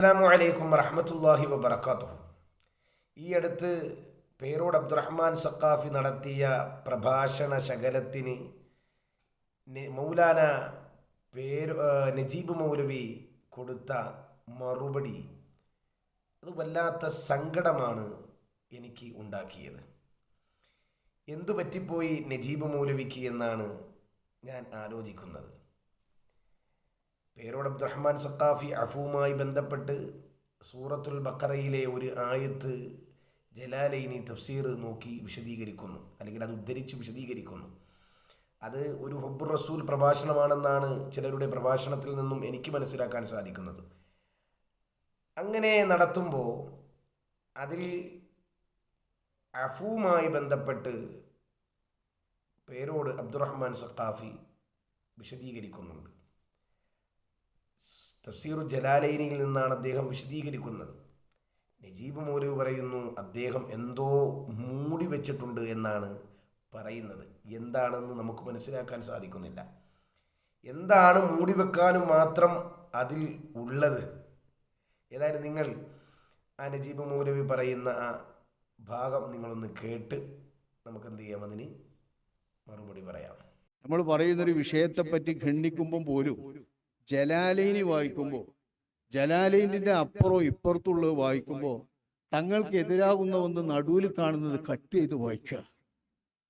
അസ്സാം വലൈക്കും വറഹമത്തല്ലാഹി വബർക്കാത്തു ഈ അടുത്ത് പേരോട് അബ്ദുറഹ്മാൻ സക്കാഫി നടത്തിയ പ്രഭാഷണ ശകലത്തിന് മൗലാന പേര് നജീബ് മൗലവി കൊടുത്ത മറുപടി അത് വല്ലാത്ത സങ്കടമാണ് എനിക്ക് ഉണ്ടാക്കിയത്. എന്തു പറ്റിപ്പോയി നജീബ് മൗലവിക്ക് എന്നാണ് ഞാൻ ആലോചിക്കുന്നത്. പേരോട് അബ്ദുറഹ്മാൻ സക്കാഫി അഫുവുമായി ബന്ധപ്പെട്ട് സൂറത്തുൽ ബക്കറയിലെ ഒരു ആയത്ത് ജലാലൈനി തഫ്സീർ നോക്കി വിശദീകരിക്കുന്നു. അല്ലെങ്കിൽ അത് ഉദ്ധരിച്ച് വിശദീകരിക്കുന്നു. അത് ഒരു ഹുബുർ റസൂൽ പ്രഭാഷണമാണെന്നാണ് ചിലരുടെ പ്രഭാഷണത്തിൽ നിന്നും എനിക്ക് മനസ്സിലാക്കാൻ സാധിക്കുന്നത്. അങ്ങനെ നടത്തുമ്പോൾ അതിൽ അഫുവുമായി ബന്ധപ്പെട്ട് പേരോട് അബ്ദുറഹ്മാൻ സക്കാഫി വിശദീകരിക്കുന്നുണ്ട്. തഫ്സീറു ജലാലൈനിയിൽ നിന്നാണ് അദ്ദേഹം വിശദീകരിക്കുന്നത്. നജീബ് മൗലവി പറയുന്നു അദ്ദേഹം എന്തോ മൂടി വെച്ചിട്ടുണ്ട് എന്നാണ് പറയുന്നത്. എന്താണെന്ന് നമുക്ക് മനസ്സിലാക്കാൻ സാധിക്കുന്നില്ല. എന്താണ് മൂടി വെക്കാനും മാത്രം അതിൽ ഉള്ളത്? ഏതായാലും നിങ്ങൾ ആ നജീബ് മൗലവി പറയുന്ന ആ ഭാഗം നിങ്ങളൊന്ന് കേട്ട് നമുക്ക് എന്ത് ചെയ്യാം? അതിന് മറുപടി പറയാം. നമ്മൾ പറയുന്നൊരു വിഷയത്തെപ്പറ്റി ഖണ്ഡിക്കുമ്പം പോലും ജലാലൈനി വായിക്കുമ്പോൾ ജലാലൈനിന്റെ അപ്പുറവും ഇപ്പുറത്തുള്ളത് വായിക്കുമ്പോൾ തങ്ങൾക്ക് എതിരാകുന്ന ഒന്ന് നടുവിൽ കാണുന്നത് കട്ട് ചെയ്ത് വായിക്കുക.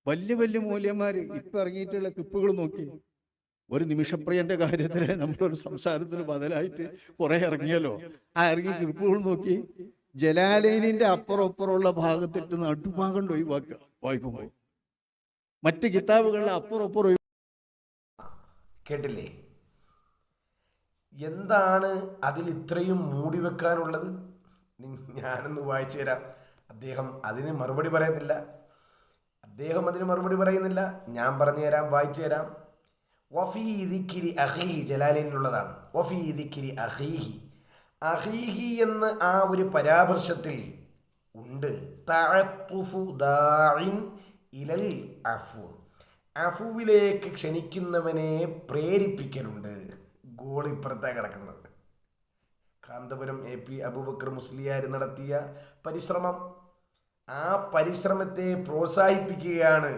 വലിയ വലിയ മൂല്യന്മാർ ഇപ്പം ഇറങ്ങിയിട്ടുള്ള ക്ലിപ്പുകൾ നോക്കി. ഒരു നിമിഷപ്രിയന്റെ കാര്യത്തിൽ നമ്മളൊരു സംസാരത്തിന് ബദലായിട്ട് കുറെ ഇറങ്ങിയല്ലോ. ആ ഇറങ്ങി ക്ലിപ്പുകൾ നോക്കി. ജലാലൈനിന്റെ അപ്പുറം അപ്പുറമുള്ള ഭാഗത്തിട്ട് നടുഭാഗം ഒഴിവാക്കുക വായിക്കുമ്പോൾ. മറ്റ് കിതാബുകളിലെ അപ്പുറം അപ്പുറം കേട്ടില്ലേ? എന്താണ് അതിൽ ഇത്രയും മൂടി വെക്കാനുള്ളത്? ഞാനൊന്ന് വായിച്ചു തരാം. അദ്ദേഹം അതിന് മറുപടി പറയുന്നില്ല. അദ്ദേഹം അതിന് മറുപടി പറയുന്നില്ല. ഞാൻ പറഞ്ഞു തരാം വായിച്ചു തരാം. വഫീ ദിക്കിരി അഹീഹി ജലാലിനുള്ളതാണ്. വഫീ അഹീഹി. അഹീഹി എന്ന് ആ ഒരു പരാമർശത്തിൽ ഉണ്ട്. ഇലൽ അഫു. അഫുവിലേക്ക് ക്ഷണിക്കുന്നവനെ പ്രേരിപ്പിക്കലുണ്ട്. ഗോൾ ഇപ്പുറത്താണ് കിടക്കുന്നത്. കാന്തപുരം എ പി അബൂബക്കർ മുസ്ലിയാർ നടത്തിയ പരിശ്രമം ആ പരിശ്രമത്തെ പ്രോത്സാഹിപ്പിക്കുകയാണ്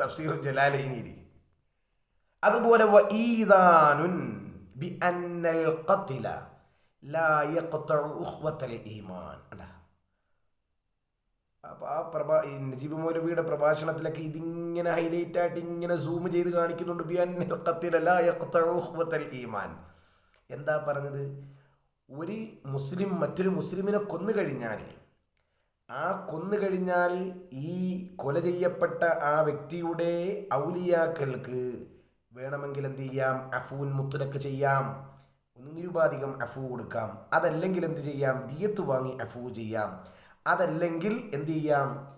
തഫ്സീർ ജലാലൈനിയിൽ അതുപോലെ ഈമാൻ. അപ്പോൾ ആ പ്രഭാ നജീബ് മൗലവിയുടെ പ്രഭാഷണത്തിലൊക്കെ ഇതിങ്ങനെ ഹൈലൈറ്റ് ആയിട്ട് ഇങ്ങനെ സൂം ചെയ്ത് കാണിക്കുന്നുണ്ട്. ബിയാൻ ഈമാൻ. എന്താ പറഞ്ഞത്? ഒരു മുസ്ലിം മറ്റൊരു മുസ്ലിമിനെ കൊന്നു കഴിഞ്ഞാൽ ആ കൊന്നു കഴിഞ്ഞാൽ ഈ കൊല ചെയ്യപ്പെട്ട ആ വ്യക്തിയുടെ ഔലിയാക്കൾക്ക് വേണമെങ്കിൽ എന്ത് ചെയ്യാം? അഫൂൻ മുത്തലക്ക് ചെയ്യാം. ഒന്ന് നിരുപാധികം അഫൂ കൊടുക്കാം. അതല്ലെങ്കിൽ എന്ത് ചെയ്യാം? ദിയത്ത് വാങ്ങി അഫൂ ചെയ്യാം. അതല്ലെങ്കിൽ എന്തു ചെയ്യാം?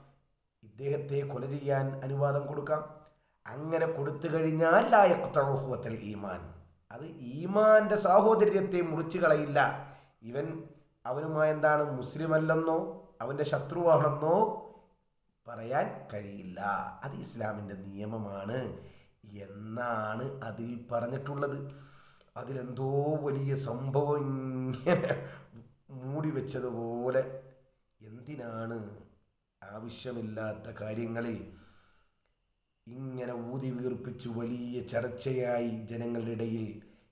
ഇദ്ദേഹത്തെ കൊല ചെയ്യാൻ അനുവാദം കൊടുക്കാം. അങ്ങനെ കൊടുത്തു കഴിഞ്ഞാൽ ലായക്കുത്തൽ ഈമാൻ. അത് ഈമാന്റെ സാഹോദര്യത്തെ മുറിച്ചു കളയില്ല. ഇവൻ അവനുമായി എന്താണ്? മുസ്ലിം അല്ലെന്നോ അവന്റെ ശത്രുവാണെന്നോ പറയാൻ കഴിയില്ല. അത് ഇസ്ലാമിന്റെ നിയമമാണ് എന്നാണ് അതിൽ പറഞ്ഞിട്ടുള്ളത്. അതിലെന്തോ വലിയ സംഭവം ഇങ്ങനെ മൂടി വെച്ചതുപോലെ എന്തിനാണ് ആവശ്യമില്ലാത്ത കാര്യങ്ങളിൽ ഇങ്ങനെ ഊതി വീർപ്പിച്ചു വലിയ ചർച്ചയായി ജനങ്ങളുടെ ഇടയിൽ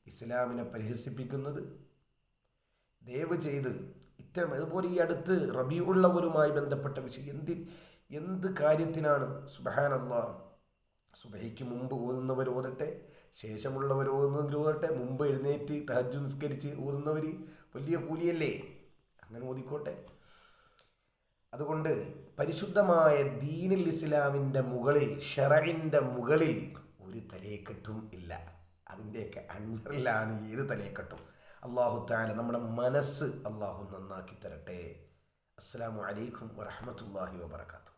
ഇസ്ലാമിനെ പരിഹസിപ്പിക്കുന്നത്? ദയവ് ചെയ്ത് ഇത്തരം അതുപോലെ ഈ അടുത്ത് റബിയുള്ളവരുമായി ബന്ധപ്പെട്ട വിഷയം എന്ത് എന്ത് കാര്യത്തിനാണ്? സുബഹാനല്ല. സുബഹയ്ക്ക് മുമ്പ് ഓതുന്നവർ ഓതട്ടെ ശേഷമുള്ളവർ ഓതുന്നവർ ഓതട്ടെ മുമ്പ് എഴുന്നേറ്റ് തഹജ് നിസ്കരിച്ച് ഓതുന്നവർ വലിയ കൂലിയല്ലേ? അങ്ങനെ ഓതിക്കോട്ടെ അതുകൊണ്ട് പരിശുദ്ധമായ ദീനുൽ ഇസ്ലാമിന്റെ മുകളിൽ ഷറയിന്റെ മുകളിൽ ഒരു തലേക്കെട്ടും ഇല്ല. അതിന്റെയൊക്കെ അണ്ടറിലാണ് ഏത് തലേക്കെട്ടും അള്ളാഹു താല നമ്മുടെ മനസ്സ് അള്ളാഹു നന്നാക്കി തരട്ടെ. അസ്സാം വലൈക്കും വരഹമത്തല്ലാഹി വാബർക്കാത്തു